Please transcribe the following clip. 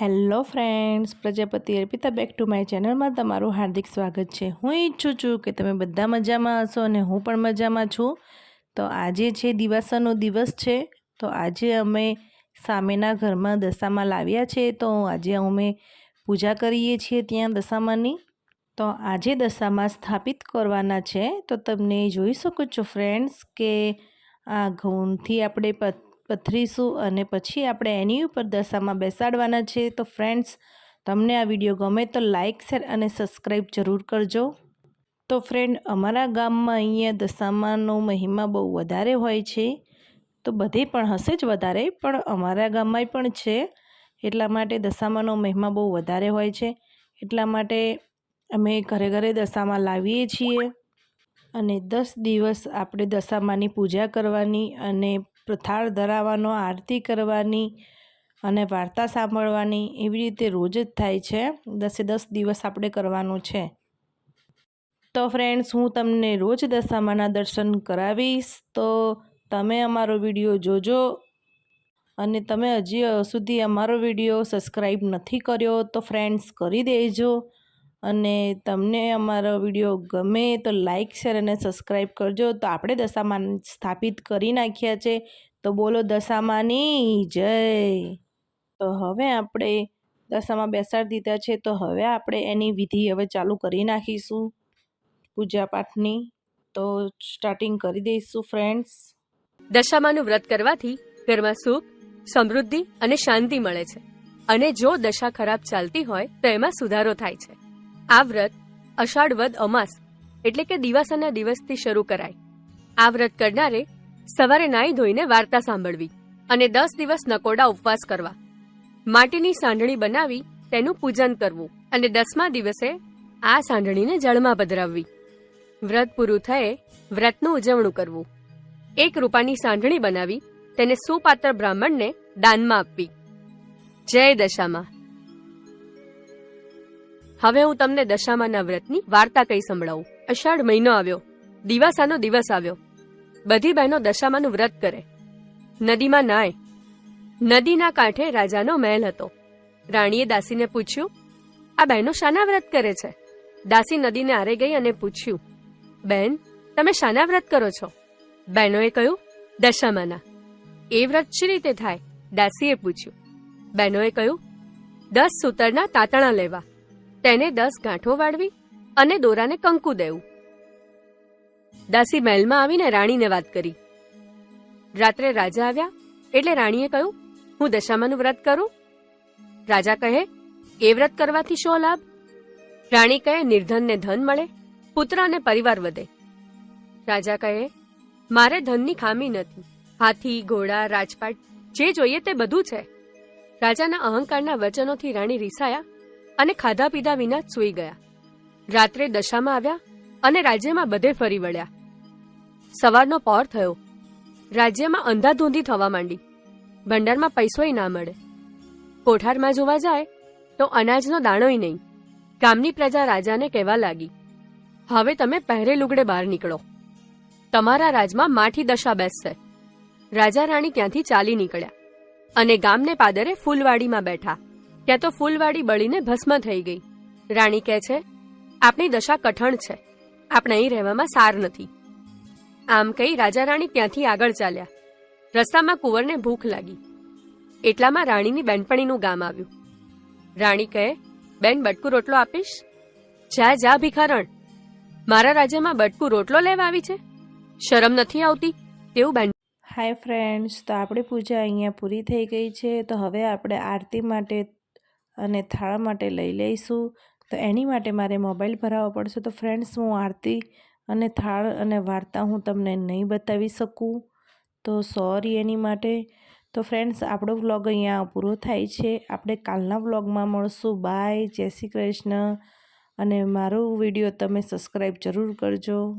Hello friends, Prajapati Arpita back to my ચેનલમાં તમારું હાર્દિક સ્વાગત છે. હું ઈચ્છું છું કે તમે બધા મજામાં હશો અને હું પણ મજામાં છું. તો આજે છે દિવાસાનો દિવસ છે, તો આજે અમે સામેના ઘરમાં દશામાં લાવ્યા છે, તો આજે અમે પૂજા કરીએ છીએ ત્યાં દશામાની. તો આજે દશામાં સ્થાપિત કરવાના છે, તો તમને જોઈ શકો છો ફ્રેન્ડ્સ કે આ ઘઉંથી આપણે પથરીશું અને પછી આપણે એની ઉપર દશામાં બેસાડવાના છે. તો ફ્રેન્ડ્સ તમને આ વીડિયો ગમે તો લાઇક શેર અને સબસ્ક્રાઈબ જરૂર કરજો. તો ફ્રેન્ડ અમારા ગામમાં અહીંયા દશામાનો મહિમા બહુ વધારે હોય છે. તો બધે પણ હશે જ વધારે, પણ અમારા ગામમાં પણ છે. એટલા માટે દશામાનો મહિમા બહુ વધારે હોય છે. એટલા માટે અમે ઘરે ઘરે દશામાં લાવીએ છીએ. અને દસ દિવસ આપણે દશામાની પૂજા કરવાની અને થાળ ધરાવવાનો, આરતી કરવાની અને વાર્તા સાંભળવાની એવી રીતે રોજ જ થાય છે. દસે દસ દિવસ આપણે કરવાનું છે. તો ફ્રેન્ડ્સ હું તમને રોજ દશામાના દર્શન કરાવીશ. તો તમે અમારો વીડિયો જોજો અને તમે હજી સુધી અમારો વીડિયો સબસ્ક્રાઈબ નથી કર્યો તો ફ્રેન્ડ્સ કરી દેજો. અને તમને અમારો વીડિયો ગમે તો લાઇક શેર અને સબસ્ક્રાઈબ કરજો. તો આપણે દશામાન સ્થાપિત કરી નાખ્યા છે. તો બોલો દશામાની જય. તો હવે આપણે દશામાં બેસાડી દીધા છે. તો હવે આપણે એની વિધિ હવે ચાલુ કરી નાખીશું પૂજાપાઠની તો સ્ટાર્ટિંગ કરી દઈશું ફ્રેન્ડ્સ દશામાનું વ્રત કરવાથી ઘરમાં સુખ, સમૃદ્ધિ અને શાંતિ મળે છે. અને જો દશા ખરાબ ચાલતી હોય, તો એમાં સુધારો થાય છે. આ વ્રત અષાઢ વદ અમાસ એટલે કે દિવાસાના દિવસથી શરૂ કરાય. આ વ્રત કરનારે સવારે નાઈ ધોઈને વાર્તા સાંભળવી અને દસ દિવસ નકોડા ઉપવાસ કરવા. માટીની સાંઢણી બનાવી તેનું પૂજન કરવું અને દસમા દિવસે આ સાંઢણીને જળમાં પધરાવવી. વ્રત પૂરું થયે વ્રતનું ઉજવણું કરવું. એક રૂપાની સાંઢણી બનાવી તેને સુપાત્ર બ્રાહ્મણને દાનમાં આપવી. જય દશામાં. હવે હું તમને દશામાના વ્રતની વાર્તા કહી સંભળાવું. અષાઢ મહિનો આવ્યો. દિવાસાનો દિવસ આવ્યો. બધી બહેનો દશામાનું વ્રત કરે. નદીમાં નાય. નદીના કાંઠે રાજાનો મહેલ હતો. રાણીએ દાસીને પૂછ્યું, આ બહેનો શાના વ્રત કરે છે? દાસી નદીને આરે ગઈ અને પૂછ્યું બહેન તમે શાના વ્રત કરો છો? બહેનોએ કહ્યું, દશામાના. એ વ્રત શી રીતે થાય? દાસીએ પૂછ્યું. બહેનોએ કહ્યું, દસ સૂતરના તાતણા લેવા. તેને દસ ગાંઠો વાળવી અને દોરાને કંકુ દેવું. દાસી મહેલમાં આવીને રાણીને વાત કરી. રાત્રે રાજા આવ્યા એટલે રાણીએ કહ્યું, હું દશામાનું વ્રત કરું? રાજા કહે, એ વ્રત કરવાથી શો લાભ? રાણી કહે, નિર્ધનને ધન મળે, પુત્ર અને પરિવાર વધે. રાજા કહે, મારે ધનની ખામી નથી. હાથી, ઘોડા, રાજપાટ, જે જોઈએ તે બધું છે. રાજાના અહંકારના વચનોથી રાણી રીસાયા અને ખાધા પીધા વિના સૂઈ ગયા. રાત્રે દશામાં આવ્યા અને રાજ્યમાં બધે ફરી વળ્યા. સવારનો પહોર થયો. રાજ્યમાં અંધાધૂંધી થવા માંડી. ભંડારમાં પૈસોય ના મળે. કોઠારમાં જોવા જાય તો અનાજનો દાણોય નહીં. ગામની પ્રજા રાજાને કહેવા લાગી, હવે તમે પહેરે લુગડે બહાર નીકળો. તમારા રાજમાં માઠી દશા બેસશે. રાજા રાણી ત્યાંથી ચાલી નીકળ્યા અને ગામને પાદરે ફૂલવાડીમાં બેઠા. ત્યાં તો ફૂલવાડી બળીને ભસ્મ થઈ ગઈ. રાણી કહે છે આપણી દશા કઠણ છે. આપણે અહીં રહેવામાં સાર નથી. આમ કહી રાજા રાણી ત્યાંથી આગળ ચાલ્યા. રસ્તામાં કુંવરને ભૂખ લાગી. એટલામાં રાણીની બેનપણીનું ગામ આવ્યું. રાણી કહે, બેન, બટકુ રોટલો આપીશ? જા જા, ભિખારણ. મારા રાજ્યમાં બટકુ રોટલો લેવા આવી છે. શરમ નથી આવતી. તેવું બેન હાય ફ્રેન્ડ્સ તો આપણી પૂજા અહીંયા પૂરી થઈ ગઈ છે. તો હવે આપણે આરતી માટે અને થાળ માટે લઈ લઈશું. તો એની માટે મારે મોબાઈલ ભરાવવો પડશે. તો ફ્રેન્ડ્સ, હું આરતી અને થાળ અને વાર્તા હું તમને નહીં બતાવી શકું. તો સોરી એની માટે. તો ફ્રેન્ડ્સ, આપણો વ્લોગ અહીંયા પૂરો થાય છે. આપણે કાલના વ્લોગમાં મળશું. બાય. જય શ્રી કૃષ્ણ. અને મારો વીડિયો તમે સબસ્ક્રાઈબ જરૂર કરજો.